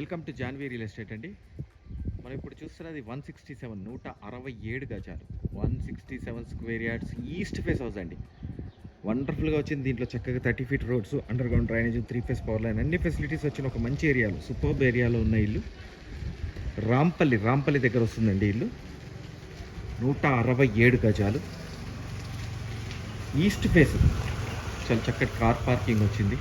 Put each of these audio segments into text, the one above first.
Welcome to Janvi real estate అండి. మనం ఇప్పుడు చూస్తున్నది వన్ సిక్స్టీ సెవెన్ నూట అరవై ఏడు గజాలు. One sixty seven square yards east face house అండి. వండర్ఫుల్గా వచ్చింది దీంట్లో చక్కగా thirty feet roads underground drainage three phase power line అన్ని ఫెసిలిటీస్ వచ్చిన ఒక మంచి ఏరియాలో సూపర్బ్ ఏరియాలో ఉన్న ఇల్లు. రాంపల్లి రాంపల్లి దగ్గర వస్తుందండి ఇల్లు. నూట అరవై ఏడు గజాలు. ఈస్ట్ ఫేస్ చాలా చక్కటి కార్ పార్కింగ్ వచ్చింది.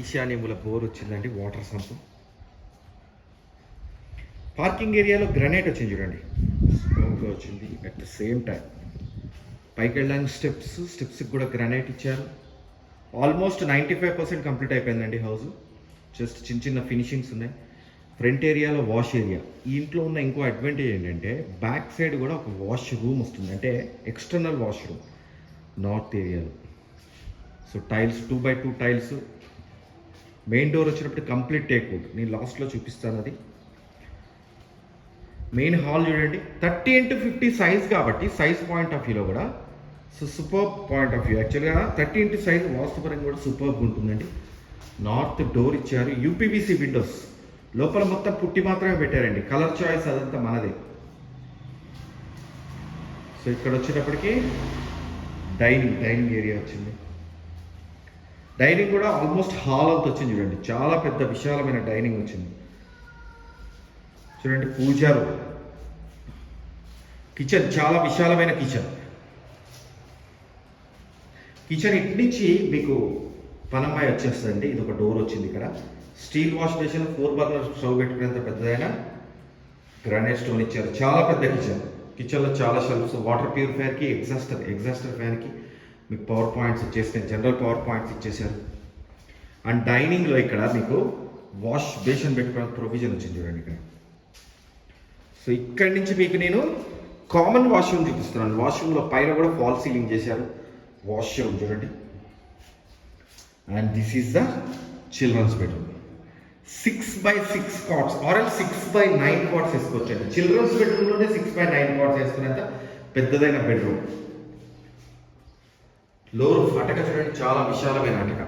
ఈశాన్యముల బోర్ వచ్చిందండి వాటర్ సంప్. పార్కింగ్ ఏరియాలో గ్రనైట్ వచ్చింది చూడండి. స్ట్రాంగ్గా వచ్చింది అట్ ద సేమ్ టైం పైకి వెళ్ళడానికి స్టెప్స్ స్టెప్స్కి కూడా గ్రనైట్ ఇచ్చారు. Almost ninety five percent complete అయిపోయిందండి హౌస్. జస్ట్ చిన్న చిన్న ఫినిషింగ్స్ ఉన్నాయి. ఫ్రంట్ ఏరియాలో వాష్ ఏరియా. ఈ ఇంట్లో ఉన్న ఇంకో అడ్వాంటేజ్ ఏంటంటే బ్యాక్ సైడ్ కూడా ఒక వాష్ రూమ్ వస్తుంది. అంటే ఎక్స్టర్నల్ వాష్ రూమ్ నార్త్ ఏరియాలో. So tiles two by two tiles main door వచ్చినప్పుడు కంప్లీట్ టేక్ నేను లాస్ట్లో చూపిస్తాను అది. మెయిన్ హాల్ చూడండి. థర్టీ ఇంటూ ఫిఫ్టీ సైజ్ కాబట్టి సైజ్ పాయింట్ ఆఫ్ వ్యూలో కూడా so super point of view యాక్చువల్గా థర్టీ ఇంటూ సైజ్ వాస్తుపరంగా కూడా సూపర్గా ఉంటుందండి. నార్త్ డోర్ ఇచ్చారు. యూపీబీసీ విండోస్ లోపల మొత్తం పుట్టి మాత్రమే పెట్టారండి. కలర్ చాయిస్ అదంతా మనదే. సో ఇక్కడ వచ్చేటప్పటికి డైనింగ్ డైనింగ్ ఏరియా వచ్చింది. డైనింగ్ కూడా ఆల్మోస్ట్ హాల్ అవుట్ వచ్చింది చూడండి. చాలా పెద్ద విశాలమైన డైనింగ్ వచ్చింది. చూడండి పూజారు. కిచెన్ చాలా విశాలమైన కిచెన్ కిచెన్ ఇటు నుంచి మీకు పనమ్మాయి వచ్చేస్తుందండి. ఇది ఒక డోర్ వచ్చింది ఇక్కడ. Steel wash basin four burner stove పెట్టుకునేంత పెద్దదైన గ్రానైట్ స్టోన్ ఇచ్చారు. చాలా పెద్ద కిచెన్ కిచెన్లో చాలా షెల్ఫ్స్ వాటర్ ప్యూరిఫైయర్కి ఎగ్జాస్టర్ ఎగ్జాస్టర్ ఫ్యాన్కి మీకు పవర్ పాయింట్స్ ఇచ్చేసాను జనరల్ పవర్ పాయింట్స్ ఇచ్చేసారు అండ్ డైనింగ్లో ఇక్కడ మీకు వాష్ బేషన్ పెట్టుకోవడానికి ప్రొవిజన్ వచ్చింది చూడండి ఇక్కడ. సో ఇక్కడి నుంచి మీకు నేను కామన్ వాష్రూమ్ చూపిస్తున్నాను. వాష్రూమ్లో పైన కూడా ఫాల్ సీలింగ్ చేశారు. వాష్రూమ్ చూడండి. And this is the children's bedroom. Six by six cots or six by nine cots వేసుకోవచ్చండి. చిల్డ్రన్స్ బెడ్రూమ్లోనే సిక్స్ బై నైన్ కాట్స్ వేసుకునేంత పెద్దదైన బెడ్రూమ్ లోవర్ అటక చూడండి చాలా విశాలమైన అటక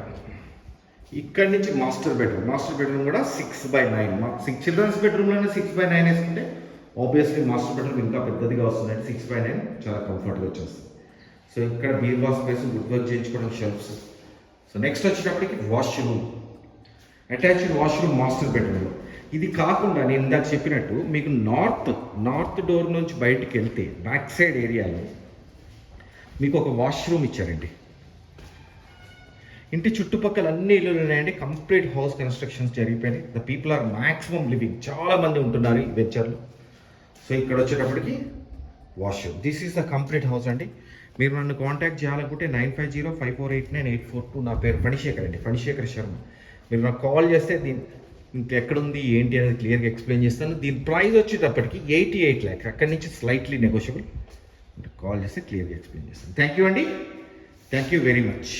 ఇక్కడి నుంచి మాస్టర్ బెడ్రూమ్. మాస్టర్ బెడ్రూమ్ కూడా six by nine six children's బెడ్రూమ్లోనే six by nine వేసుకుంటే ఆబ్వియస్లీ మాస్టర్ బెడ్రూమ్ ఇంకా పెద్దదిగా వస్తుందండి. సిక్స్ బై నైన్ చాలా కంఫర్ట్గా వచ్చేస్తుంది. సో ఇక్కడ బీర్వా స్పేస్ వుడ్ వర్క్ చేయించుకోవడం షెల్ఫ్స్ సో నెక్స్ట్ వచ్చేటప్పటికి వాష్రూమ్ అటాచ్డ్ వాష్రూమ్ మాస్టర్ బెడ్రూమ్లో ఇది కాకుండా నేను ఇందాక చెప్పినట్టు మీకు నార్త్ నార్త్ డోర్ నుంచి బయటకు వెళ్తే బ్యాక్ సైడ్ ఏరియాలో మీకు ఒక వాష్రూమ్ ఇచ్చారండి. ఇంటి చుట్టుపక్కల అన్ని ఇల్లులు ఉన్నాయండి. Complete house constructions జరిగిపోయినాయి. The people are maximum living చాలా మంది ఉంటున్నారు ఈ వెంచర్లో సో ఇక్కడ వచ్చేటప్పటికి washroom this is the complete house అండి. మీరు నన్ను కాంటాక్ట్ చేయాలనుకుంటే nine five zero five four eight nine eight four two నా పేరు ఫణిశేఖర్ అండి. ఫణిశేఖర్ శర్మ. మీరు నాకు కాల్ చేస్తే దీని ఇంకెక్కడుంది ఏంటి అనేది క్లియర్గా ఎక్స్ప్లెయిన్ చేస్తాను. దీని ప్రైస్ వచ్చేటప్పటికి ఎయిటీ ఎయిట్ ల్యాక్స్ అక్కడి నుంచి స్లైట్లీ నెగోషియబుల్ కాల్ చేస్తే క్లియర్గా ఎక్స్ప్లెయిన్ చేస్తాను థ్యాంక్ యూ అండి థ్యాంక్ యూ వెరీ మచ్